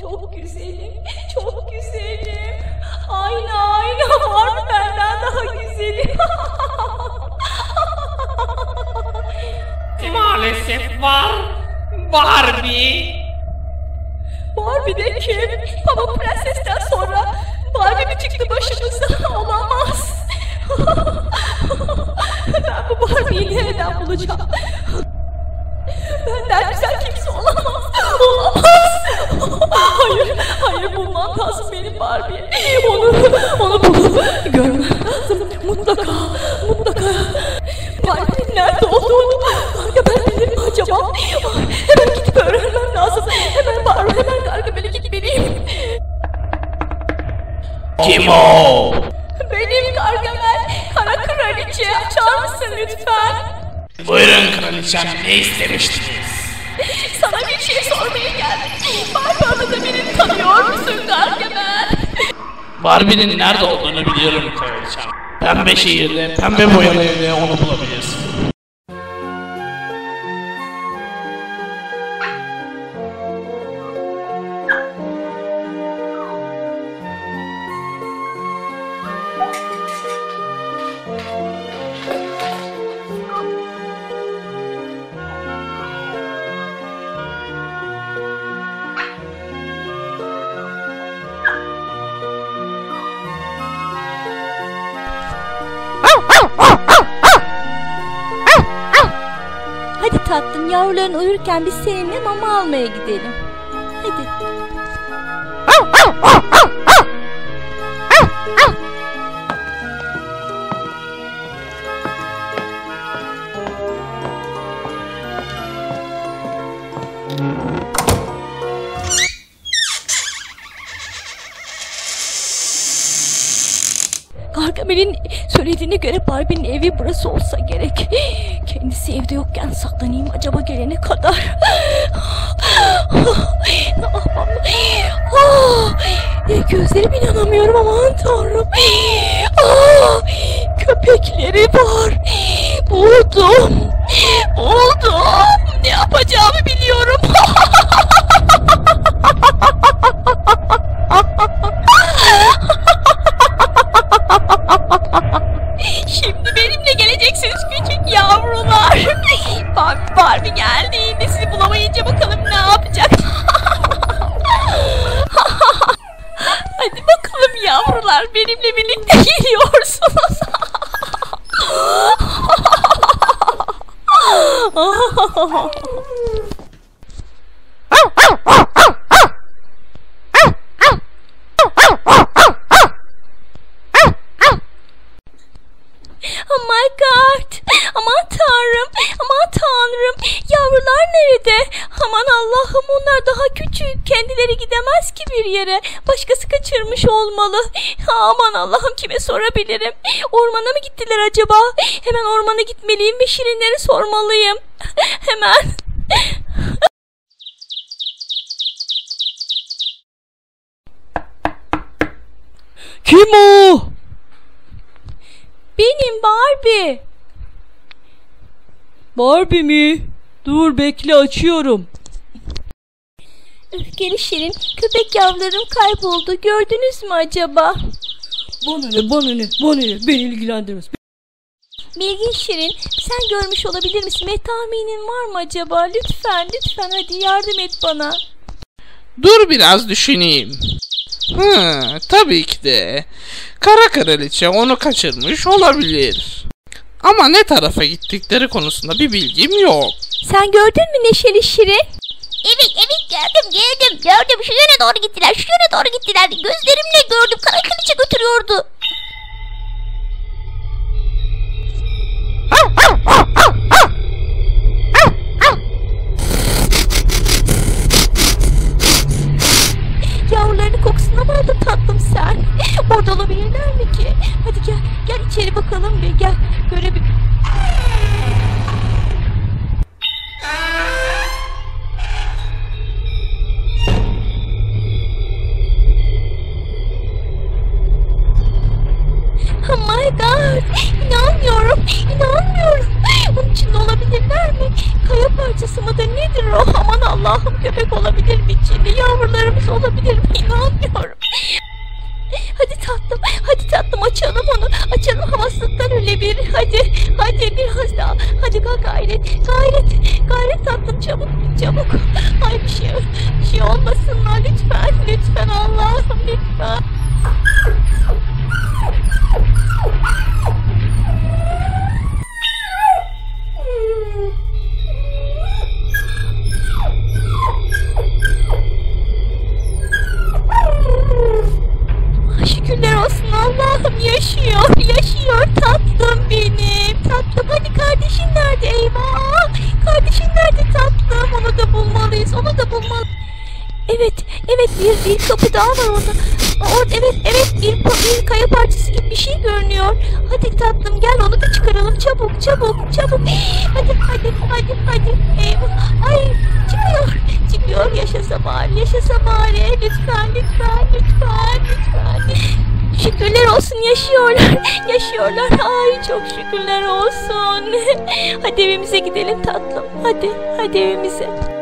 Çok güzelim, çok güzelim. Aynı aynı var mı benden daha güzelim? Maalesef var. Barbie. Barbie de kim? Pamuk Prenses'ten sonra Barbie mi çıktı başımıza? Olamaz. ben bu Barbie'yi nereden bulacağım? Benden güzel kimse olamaz. Olamaz. Hayır, hayır bulmam lazım benim Barbie. Onu, onu bulup görmem lazım. Mutlaka, mutlaka. Barbie'nin nerede olduğunu Gargamel'de mi acaba? Hemen gidip öğrenmem lazım. Hemen Barbie, hemen Gargamel'e gitmeliyim. Kim o? Benim Gargamel, kara kraliçe açar mısın lütfen? Buyurun kraliçem ne istemiştiniz? Sana bir şey sormaya geldim. Barbie adında birini tanıyor musun Gargamel? Barbie'nin nerede olduğunu biliyorum kraliçem. Pembe şehirde, pembe boyalı evde onu bulabilirsin. Tatlım yavruların uyurken biz seninle mama almaya gidelim. Hadi. Gargamel'in söylediğine göre Barbie'nin evi burası olsa gerek. Kendisi evde yokken saklanayım acaba gelene kadar. ne yapmam? Ah, ya gözlerime inanamıyorum aman tanrım. Ah, köpekleri var. Buldum. Buldum. Barbie, geldiğinde sizi bulamayınca bakalım ne yapacak. Hadi bakalım yavrular benimle birlikte geliyorsunuz. Oh my god. Aman tanrım. Aman tanrım. Yavrular nerede? Aman Allah'ım onlar daha küçük. Kendileri gidemez ki bir yere. Başkası kaçırmış olmalı. Aman Allah'ım kime sorabilirim? Ormana mı gittiler acaba? Hemen ormana gitmeliyim ve şirinleri sormalıyım. Hemen. Kim o? Barbie. Barbie mi? Dur bekle açıyorum. Öfkeli Şirin, köpek yavrularım kayboldu. Gördünüz mü acaba? Bana ne bana ne bana ne beni ilgilendirmez. Bilgin Şirin, sen görmüş olabilir misin? Ve tahminin var mı acaba? Lütfen, lütfen hadi yardım et bana. Dur biraz düşüneyim. Hı, tabii ki de. Kara kraliçe onu kaçırmış olabilir. Ama ne tarafa gittikleri konusunda bir bilgim yok. Sen gördün mü Neşeli Şirin? Evet evet gördüm gördüm gördüm şu yöne doğru gittiler şu yöne doğru gittiler gözlerimle gördüm kara kraliçe götürüyordu. Olabilirler mi? Kaya parçası mıdır nedir o? Aman Allah'ım köpek olabilir mi içinde? Yavrularımız olabilir mi? İnanmıyorum. Hadi tatlım, hadi tatlım açalım onu. Açalım havasından öyle bir. Hadi, hadi biraz daha. Hadi kalk gayret, gayret, gayret tatlım çabuk, çabuk. Ay bir şey, bir şey olmasınlar lütfen, lütfen Allah'ım lütfen. Evet, evet bir, bir kapı daha var orada. Orada evet, evet bir, bir kaya parçası gibi bir şey görünüyor. Hadi tatlım gel onu da çıkaralım çabuk, çabuk, çabuk. Hadi, hadi, hadi, hadi. Eyvah. Ay çıkıyor, çıkıyor. Yaşasa bari, yaşasa bari. Lütfen, lütfen, lütfen, lütfen. Şükürler olsun yaşıyorlar, yaşıyorlar. Ay çok şükürler olsun. Hadi evimize gidelim tatlım. Hadi, hadi evimize.